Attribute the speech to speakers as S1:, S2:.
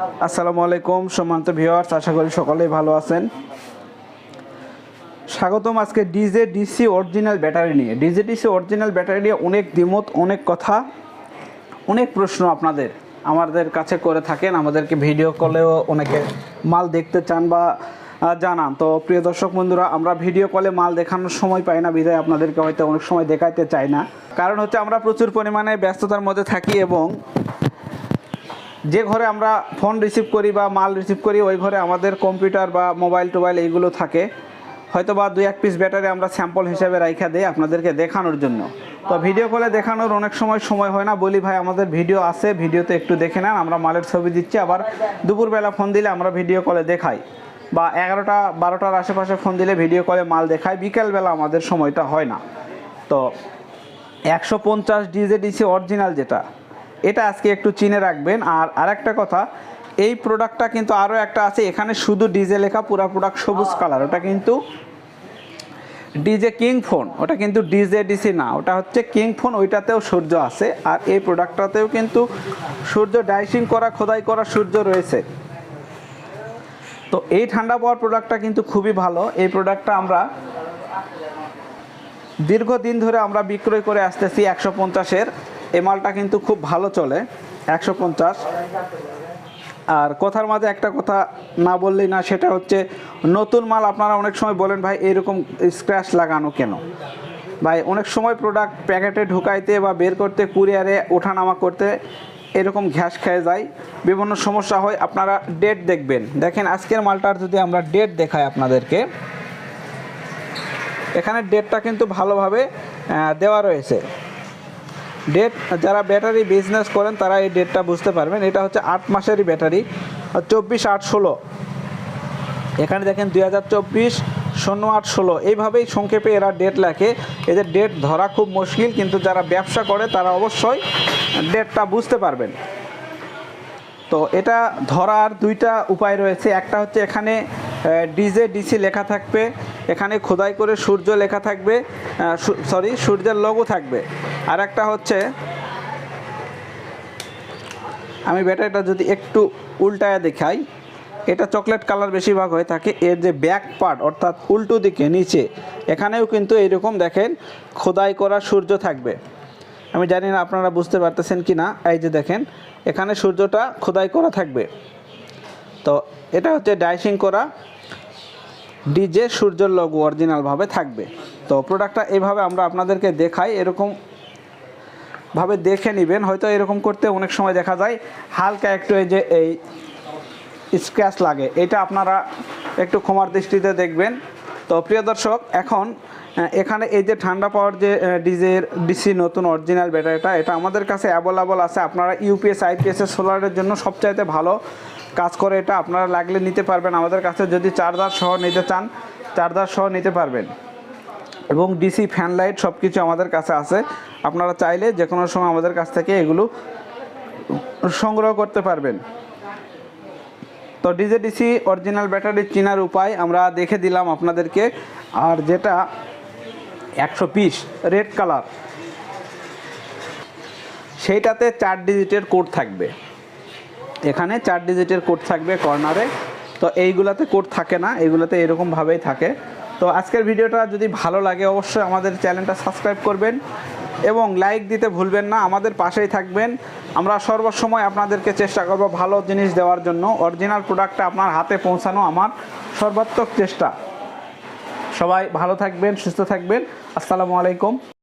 S1: আসসালামু আলাইকুম, সম্মানিত ভিউয়ার্স আশা করি সকলেই ভালো আছেন। স্বাগতম আজকে ডিজে ডিসি অরিজিনাল ব্যাটারি নিয়ে। ডিজে ডিসি অরিজিনাল ব্যাটারি নিয়ে অনেক দ্বিমত, অনেক কথা, অনেক প্রশ্ন আপনাদের, আমাদের কাছে করে থাকেন, আমাদেরকে ভিডিও কলেও অনেকে মাল দেখতে চান বা জানান। তো প্রিয় দর্শক বন্ধুরা, আমরা ভিডিও কলে মাল দেখানোর সময় পাই না, বিধায় আপনাদেরকে হয়তো অনেক সময় দেখাইতে চাই না। কারণ হচ্ছে আমরা প্রচুর পরিমাণে ব্যস্ততার মধ্যে থাকি এবং যে ঘরে আমরা ফোন রিসিভ করি বা মাল রিসিভ করি, ওই ঘরে আমাদের কম্পিউটার বা মোবাইল টোবাইল এইগুলো থাকে। হয়তো বা দুই এক পিস ব্যাটারি আমরা স্যাম্পল হিসেবে রাইখা দিই আপনাদেরকে দেখানোর জন্য। তো ভিডিও কলে দেখানোর অনেক সময় সময় হয় না, বলি ভাই আমাদের ভিডিও আছে ভিডিওতে একটু দেখে নেন, আমরা মালের ছবি দিচ্ছি, আবার দুপুরবেলা ফোন দিলে আমরা ভিডিও কলে দেখাই। বা এগারোটা, বারোটার আশেপাশে ফোন দিলে ভিডিও কলে মাল দেখাই, বিকেলবেলা আমাদের সময়টা হয় না। তো একশো পঞ্চাশ ডিজে ডিসি অরিজিনাল যেটা এটা আজকে একটু চিনে রাখবেন। আর আরেকটা কথা এই প্রোডাক্টটা কিন্তু আরও একটা আছে এখানে শুধু ডিজে লেখা পুরো প্রোডাক্ট সবুজ কালার ওটা কিন্তু ডিজে কিং ফোন ওটা কিন্তু ডিজে ডিসি না ওটা হচ্ছে কিং ফোন ওইটাতেও সূর্য আছে। আর এই প্রোডাক্টটাতেও কিন্তু সূর্য ডাইসিং করা খোদাই করা সূর্য রয়েছে। তো এই ঠান্ডা পাওয়ার প্রোডাক্টটা কিন্তু খুবই ভালো। এই প্রোডাক্টটা আমরা দীর্ঘদিন ধরে আমরা বিক্রয় করে আসতেছি একশো পঞ্চাশের। এই মালটা কিন্তু খুব ভালো চলে, একশো পঞ্চাশ। আর কথার মাঝে একটা কথা না বললেই না, সেটা হচ্ছে নতুন মাল আপনারা অনেক সময় বলেন, ভাই, এরকম স্ক্র্যাচ লাগানো কেন? ভাই, অনেক সময় প্রোডাক্ট প্যাকেটে ঢুকাইতে বা বের করতে, কুরিয়ারে ওঠানামা করতে এরকম ঘ্যাস খেয়ে যায়। বিভিন্ন সমস্যা হয়, আপনারা ডেট দেখবেন। দেখেন, আজকের মালটার যদি আমরা ডেট দেখাই আপনাদেরকে, এখানে ডেটটা কিন্তু ভালোভাবে দেওয়া রয়েছে। ডেট যারা ব্যাটারি বিজনেস করেন, তারা এই ডেটটা বুঝতে পারবেন। এটা হচ্ছে আট মাসেরই ব্যাটারি চব্বিশ আট ষোলো। এখানে দেখেন দুই হাজার চব্বিশ, শূন্য আট ষোলো। এইভাবেই সংক্ষেপে এরা ডেট লেখে। এদের ডেট ধরা খুব মুশকিল, কিন্তু যারা ব্যবসা করে, তারা অবশ্যই ডেটটা বুঝতে পারবেন। তো এটা ধরার দুইটা উপায় রয়েছে। একটা হচ্ছে এখানে ডিজে, ডিসি লেখা থাকবে। এখানে খোদাই করে সূর্য লেখা থাকবে সরি সূর্যের লোগো থাকবে। আর একটা হচ্ছে, আমি ব্যাটারিটা যদি একটু উল্টায় দেখাই, এটা চকলেট কালার বেশিরভাগ হয়ে থাকে, এর যে ব্যাক পার্ট অর্থাৎ উল্টো দিকে, নিচে, এখানেও কিন্তু এইরকম দেখেন, খোদাই করা সূর্য থাকবে। আমি জানি না আপনারা বুঝতে পারতেছেন কি না এই যে দেখেন, এখানে সূর্যটা খোদাই করা থাকবে। তো এটা হচ্ছে ডাইসিং করা ডিজে সূর্যের লঘু অরিজিনালভাবে থাকবে। তো প্রোডাক্টটা এইভাবে আমরা আপনাদেরকে দেখাই, এরকম ভাবে দেখে নেবেন। হয়তো এরকম করতে অনেক সময় দেখা যায়, হালকা একটু এই যে এই স্ক্র্যাচ লাগে। এটা আপনারা একটু ক্ষমার দৃষ্টিতে দেখবেন। তো প্রিয় দর্শক, এখন এখানে এই যে ঠান্ডা পাওয়ার যে ডিজের ডিসি নতুন অরিজিনাল ব্যাটারিটা এটা আমাদের কাছে অ্যাভেলেবল আছে। আপনারা ইউপিএস আইপিএস এর সোলারের জন্য সবচাইতে ভালো। কাজ করে, এটা আপনারা লাগলে নিতে পারবেন। আমাদের কাছে যদি চার্জার সহ নিতে চান, চার্জার সহ নিতে পারবেন। এবং ডিসি ফ্যান লাইট সব কিছু আমাদের কাছে আছে। আপনারা চাইলে যে কোনো সময় আমাদের কাছ থেকে এগুলো সংগ্রহ করতে পারবেন। তো ডিজে ডিসি অরিজিনাল ব্যাটারি চেনার উপায় আমরা দেখে দিলাম আপনাদেরকে। আর যেটা একশো পিস রেড কালার। সেইটাতে চার ডিজিটের কোড থাকবে। এখানে চার ডিজিটের কোড থাকবে কর্নারে তো এইগুলাতে কোড থাকে না, এইগুলাতে এরকমভাবেই থাকে। তো আজকের ভিডিওটা যদি ভালো লাগে, অবশ্যই আমাদের চ্যানেলটা সাবস্ক্রাইব করবেন এবং লাইক দিতে ভুলবেন না, আমাদের পাশেই থাকবেন। আমরা সর্বসময় আপনাদেরকে চেষ্টা করব ভালো জিনিস দেওয়ার জন্য। অরিজিনাল প্রোডাক্টটা আপনার হাতে পৌঁছানো আমার সর্বাত্মক চেষ্টা। সবাই ভালো থাকবেন, সুস্থ থাকবেন। আসসালামু আলাইকুম।